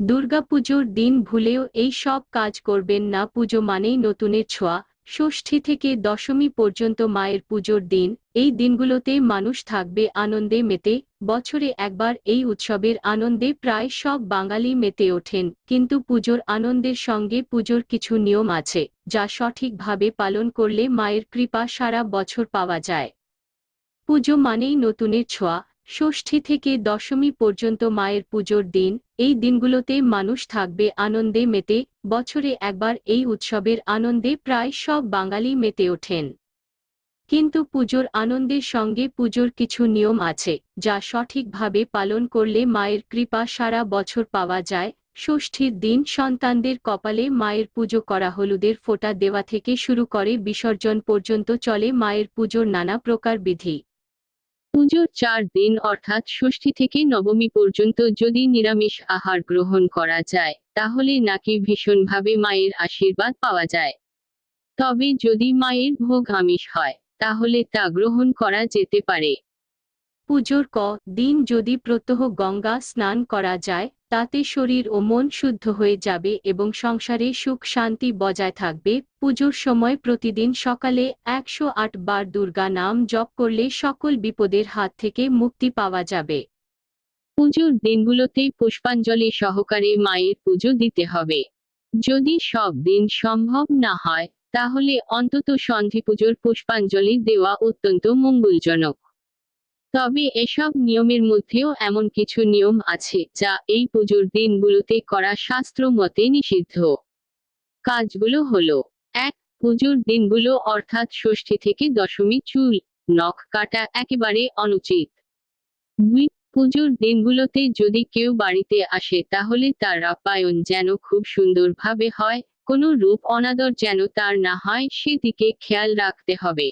দুর্গাপুজোর দিন ভুলেও এই সব কাজ করবেন না। পুজো মানেই নতুনের ছোঁয়া। ষষ্ঠী থেকে দশমী পর্যন্ত মায়ের পুজোর দিন। এই দিনগুলোতে মানুষ থাকবে আনন্দে মেতে। বছরে একবার এই উৎসবের আনন্দে প্রায় সব বাঙালি মেতে ওঠেন। কিন্তু পুজোর আনন্দের সঙ্গে পুজোর কিছু নিয়ম আছে, যা সঠিকভাবে পালন করলে মায়ের কৃপা সারা বছর পাওয়া যায়। পুজো মানেই নতুনের ছোঁয়া। ষষ্ঠী থেকে দশমী পর্যন্ত মায়ের পুজোর দিন, এই দিনগুলোতে মানুষ থাকবে আনন্দে মেতে, বছরে একবার এই উৎসবের আনন্দে প্রায় সব বাঙালি মেতে ওঠেন। কিন্তু পুজোর আনন্দের সঙ্গে পুজোর কিছু নিয়ম আছে, যা সঠিকভাবে পালন করলে মায়ের কৃপা সারা বছর পাওয়া যায়। ষষ্ঠীর দিন সন্তানদের কপালে মায়ের পুজো করা হলুদের ফোঁটা দেওয়া থেকে শুরু করে বিসর্জন পর্যন্ত চলে মায়ের পুজোর নানা প্রকার বিধি। পুজোর চার দিন অর্থাৎ ষষ্ঠী থেকে নবমী পর্যন্ত যদি নিরামিষ আহার গ্রহণ করা যায়, তাহলে নাকি ভীষণভাবে মায়ের আশীর্বাদ পাওয়া যায়। তবে যদি মায়ের ভোগ আমিষ হয়, তাহলে তা গ্রহণ করা যেতে পারে। পুজোর ক, দিন যদি প্রত্যহ গঙ্গা স্নান করা যায়, তাতে শরীর ও মন শুদ্ধ হয়ে যাবে এবং সংসারে সুখ শান্তি বজায় থাকবে। পুজোর সময় প্রতিদিন সকালে একশো আট বার দুর্গা নাম জপ করলে সকল বিপদের হাত থেকে মুক্তি পাওয়া যাবে। পুজোর দিনগুলোতে পুষ্পাঞ্জলি সহকারে মায়ের পুজো দিতে হবে। যদি সব দিন সম্ভব না হয়, তাহলে অন্তত সন্ধি পুজোর পুষ্পাঞ্জলি দেওয়া অত্যন্ত মঙ্গলজনক। তবে এসব নিয়মের মধ্যেও এমন কিছু নিয়ম আছে, যা এই পুজোর দিনগুলোতে করা শাস্ত্র মতে নিষিদ্ধ। কাজগুলো হলো, এক, পুজোর দিনগুলো অর্থাৎ ষষ্ঠী থেকে দশমী চুল, নখ কাটা একেবারে অনুচিত। দুই, পুজোর দিনগুলোতে যদি কেউ বাড়িতে আসে তাহলে তার আপ্যায়ন যেন খুব সুন্দরভাবে হয়, কোনো রূপ অনাদর যেন তার না হয়, সেদিকে খেয়াল রাখতে হবে।